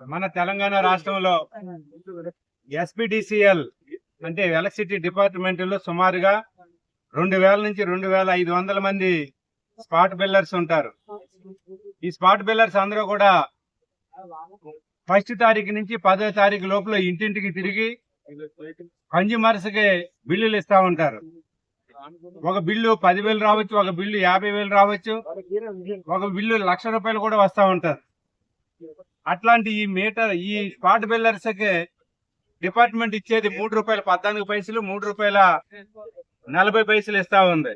మన తెలంగాణ రాష్ట్రంలో ఎస్పీడిసిఎల్ అంటే ఎలక్ట్రిసిటీ డిపార్ట్మెంట్లో సుమారుగా రెండు వేల నుంచి రెండు వేల ఐదు వందల మంది స్పాట్ బిల్లర్స్ ఉంటారు. ఈ స్పాట్ బిల్లర్స్ అందరూ కూడా ఫస్ట్ తారీఖు నుంచి పదో తారీఖు లోపల ఇంటింటికి తిరిగి కన్జ్యూమర్స్ బిల్లులు ఇస్తా ఉంటారు. ఒక బిల్లు పదివేలు రావచ్చు ఒక బిల్లు యాభై వేలు రావచ్చు ఒక బిల్లు లక్ష రూపాయలు కూడా వస్తూ ఉంటారు. అట్లాంటి ఈ మీటర్ ఈ స్పాట్ బిల్లర్స్కి డిపార్ట్మెంట్ ఇచ్చేది మూడు రూపాయల పద్నాలుగు పైసలు మూడు రూపాయల నలభై పైసలు ఇస్తా ఉంది.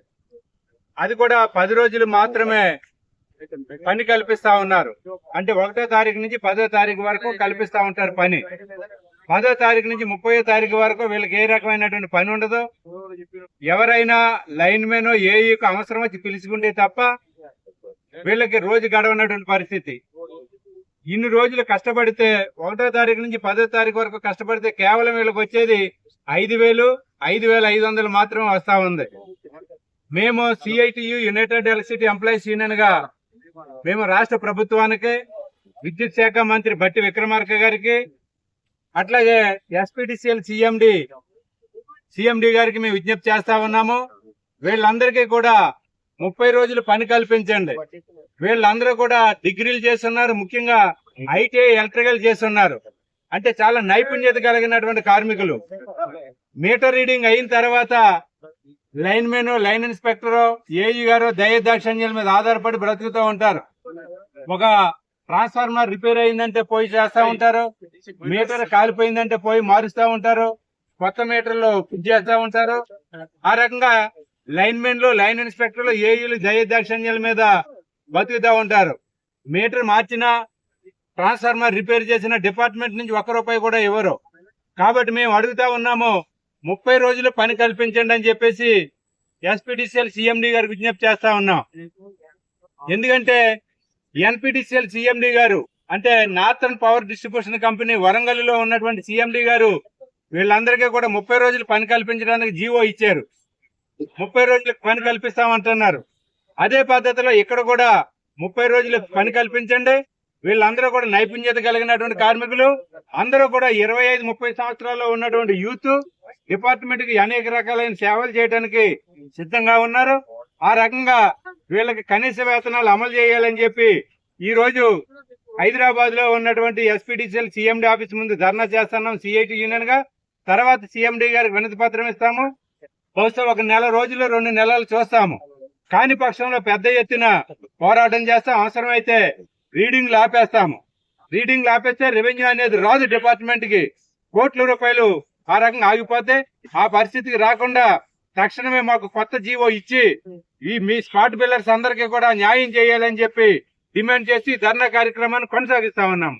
అది కూడా పది రోజులు మాత్రమే పని కల్పిస్తా ఉన్నారు. అంటే ఒకటో తారీఖు నుంచి పదో తారీఖు వరకు కల్పిస్తా ఉంటారు పని. పదో తారీఖు నుంచి ముప్పై తారీఖు వరకు వీళ్ళకి ఏ రకమైనటువంటి పని ఉండదు. ఎవరైనా లైన్ మెనో ఏఈకు అవసరం వచ్చి పిలుచుకుంటే తప్ప వీళ్ళకి రోజు గడవనటువంటి పరిస్థితి. ఇన్ని రోజులు కష్టపడితే ఒకటో తారీఖు నుంచి పదో తారీఖు వరకు కష్టపడితే కేవలం వీళ్ళకి వచ్చేది ఐదు వేలు ఐదు వేల ఐదు వందలు మాత్రం వస్తా ఉంది. మేము సిఐటియు యునైటెడ్ ఎలక్ట్రిసిటీ ఎంప్లాయీస్ యూనియన్గా మేము రాష్ట్ర ప్రభుత్వానికి విద్యుత్ శాఖ మంత్రి బట్టి విక్రమార్క గారికి అట్లాగే ఎస్పీడిసిఎల్ సిఎండి సిఎండి గారికి మేము విజ్ఞప్తి చేస్తా ఉన్నాము. వీళ్ళందరికీ కూడా ముప్పై రోజులు పని కల్పించండి. వీళ్ళందరూ కూడా డిగ్రీలు చేస్తున్నారు ముఖ్యంగా ఐటీఐ ఎలక్ట్రికల్ చేస్తున్నారు. అంటే చాలా నైపుణ్యత కలిగినటువంటి కార్మికులు. మీటర్ రీడింగ్ అయిన తర్వాత line men line inspector AE garu దయదాక్షణ్యాల మీద ఆధారపడి బ్రతుకుతూ ఉంటారు. ఒక ట్రాన్స్ఫార్మర్ రిపేర్ అయిందంటే పోయి చేస్తా ఉంటారు. మీటర్ కాలిపోయిందంటే పోయి మారుస్తా ఉంటారు. కొత్త మీటర్లు ఫిట్ చేస్తా ఉంటారు. ఆ రకంగా లైన్మెన్లు లైన్ ఇన్స్పెక్టర్లు ఏఈలు దయదాక్షణ్యాల మీద బతుకుతూ ఉంటారు. మీటర్ మార్చినా ట్రాన్స్ఫార్మర్ రిపేర్ చేసిన డిపార్ట్మెంట్ నుంచి ఒక్క రూపాయి కూడా ఇవ్వరు. కాబట్టి మేము అడుగుతా ఉన్నాము ముప్పై రోజులు పని కల్పించండి అని చెప్పేసి ఎస్పీడీసీఎల్ సిఎండి గారు విజ్ఞప్తి చేస్తా ఉన్నాం. ఎందుకంటే ఎన్పిటిసిఎల్ సిఎండి గారు అంటే నార్థన్ పవర్ డిస్ట్రిబ్యూషన్ కంపెనీ వరంగల్లో ఉన్నటువంటి సిఎండి గారు వీళ్ళందరికీ కూడా ముప్పై రోజులు పని కల్పించడానికి జీవో ఇచ్చారు. ముప్పై రోజులకు పని కల్పిస్తామంటున్నారు. అదే పద్ధతిలో ఇక్కడ కూడా ముప్పై రోజులకు పని కల్పించండి. వీళ్ళందరూ కూడా నైపుణ్యత కలిగినటువంటి కార్మికులు. అందరూ కూడా ఇరవై ఐదు ముప్పై సంవత్సరాల్లో ఉన్నటువంటి యూత్ డిపార్ట్మెంట్కి అనేక రకాలైన సేవలు చేయడానికి సిద్ధంగా ఉన్నారు. ఆ రకంగా వీళ్ళకి కనీస వేతనాలు అమలు చేయాలని చెప్పి ఈ రోజు హైదరాబాద్లో ఉన్నటువంటి ఎస్పీడీసీఎల్ సీఎండీ ఆఫీస్ ముందు ధర్నా చేస్తున్నాం సిఐటి యూనియన్గా తర్వాత సీఎండీ గారికి వినతి పత్రం ఇస్తాము. బహుశా ఒక నెల రోజులు రెండు నెలలు చూస్తాము. కాని పక్షంలో పెద్ద ఎత్తున పోరాటం చేస్తాం అవసరమైతే రీడింగ్ ఆపేస్తాము రీడింగ్ ఆపేస్తే రెవెన్యూ అనేది రాదు డిపార్ట్మెంట్కి కోట్ల రూపాయలు ఆ రకంగా ఆగిపోతే ఆ పరిస్థితికి రాకుండా తక్షణమే మాకు కొత్త జీవో ఇచ్చి ఈ మీ స్పాట్ బిల్లర్స్ అందరికీ కూడా న్యాయం చేయాలని చెప్పి డిమాండ్ చేసి ధర్నా కార్యక్రమాన్ని కొనసాగిస్తా ఉన్నాం